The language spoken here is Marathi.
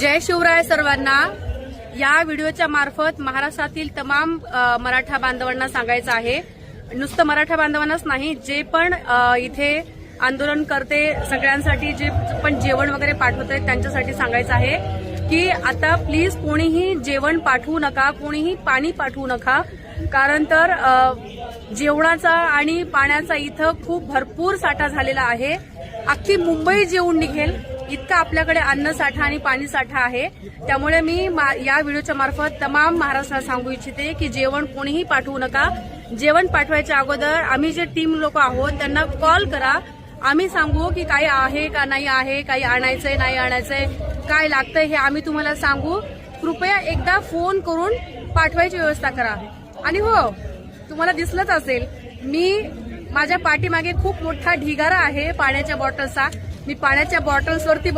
जय शिवराय सर्वांना. या व्हिडिओच्या मार्फत महाराष्ट्रातील तमाम मराठा बांधवांना सांगायचं आहे. नुसतं मराठा बांधवांनाच नाही जे पण इथे आंदोलन करते सगळ्यांसाठी जे पण जेवण वगैरे पाठवत आहेत त्यांच्यासाठी सांगायचं आहे की आता प्लीज कोणीही जेवण पाठवू नका कोणीही पाणी पाठवू नका. कारण तर जेवणाचा आणि पाण्याचा इथं खूप भरपूर साठा झालेला आहे. अख्खी मुंबई जेवून निघेल. इतका आपल्याकडे अन्न साठा आणि पाणी साठा आहे. त्यामुळे मी मा- या व्हिडिओच्या मार्फत तमाम महाराष्ट्राला सांगू इच्छिते की जेवण कोणीही पाठवू नका. जेवण पाठवायच्या अगोदर आम्ही जे टीम लोक आहोत त्यांना कॉल करा. आम्ही सांगू की काही आहे का नाही आहे काही आणायचंय नाही आणायचंय काय लागतंय हे आम्ही तुम्हाला सांगू. कृपया एकदा फोन करून पाठवायची व्यवस्था करा. आणि हो तुम्हाला दिसलंच असेल मी माझ्या पाठीमागे खूप मोठा ढिगारा आहे पाण्याच्या बॉटल्सचा. मी पाण्याच्या बॉटल्सवरती